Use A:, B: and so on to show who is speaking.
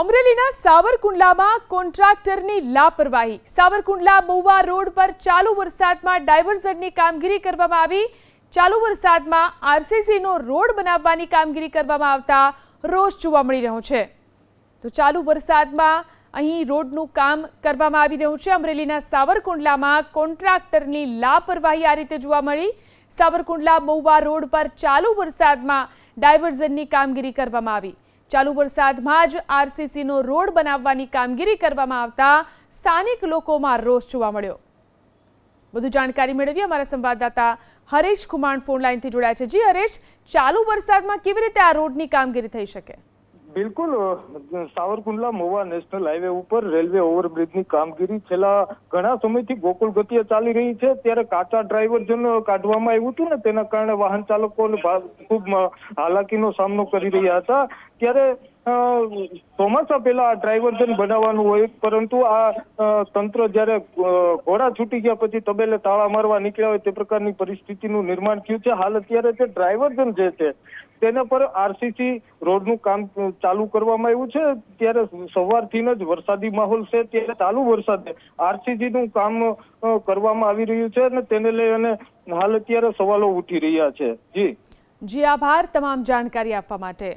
A: અમરેલીના સાવરકુંડલામાં કોન્ટ્રાક્ટરની લાપરવાહી. સાવરકુંડલા મહુવા રોડ પર ચાલુ વરસાદમાં ડાયવર્ઝનની કામગીરી કરવામાં આવી. ચાલુ વરસાદમાં આરસીસીનો રોડ બનાવવાની કામગીરી કરવામાં આવતા રોષ જોવા મળી રહ્યો છે. તો ચાલુ વરસાદમાં અહીં રોડનું કામ કરવામાં આવી રહ્યું છે. અમરેલીના સાવરકુંડલામાં કોન્ટ્રાક્ટરની લાપરવાહી આ રીતે જોવા મળી. સાવરકુંડલા મહુવા રોડ પર ચાલુ વરસાદમાં ડાયવર્ઝનની કામગીરી કરવામાં આવી. ચાલુ વરસાદમાં જ આરસીસીનો રોડ બનાવવાની કામગીરી કરવામાં આવતા સ્થાનિક લોકોમાં રોષ જોવા મળ્યો. વધુ જાણકારી મેળવી અમારા સંવાદદાતા હરેશ કુમાર ફોન લાઇનથી જોડાયા છે. જી હરેશ, ચાલુ વરસાદમાં કેવી રીતે આ રોડની કામગીરી થઈ શકે?
B: બિલકુલ સાવરકુંડલા મોવા નેશનલ હાઈવે ઉપર રેલવે ઓવરબ્રિજની કામગીરી છેલ્લા ઘણા સમયથી ગોકુળ ગતિએ ચાલી રહી છે. ત્યારે કાચા ડ્રાઈવર્જન કાઢવામાં આવ્યું હતું ને, તેના કારણે વાહન ચાલકો ખૂબ હાલાકીનો સામનો કરી રહ્યા હતા. ત્યારે ચોમાસા પહેલા આ ડ્રાઈવર્જન બનાવવાનું હોય, પરંતુ આ તંત્ર જ્યારે ઘોડા છૂટી ગયા પછી તબેલે તાળા મારવા નીકળ્યા હોય તે પ્રકારની પરિસ્થિતિનું નિર્માણ થયું છે. હાલ અત્યારે જે ડ્રાઈવર્જન જે છે, તેના પર આરસીસી રોડનું કામ ચાલુ કરવામાં આવ્યું છે. ત્યારે સવારથી જ વરસાદી માહોલ છે, ત્યારે ચાલુ વરસાદે આરસીસી નું કામ કરવામાં આવી રહ્યું છે અને તેને લઈ અને હાલ અત્યારે સવાલો ઉઠી રહ્યા છે. જી.
A: જી, આભાર તમામ જાણકારી આપવા માટે.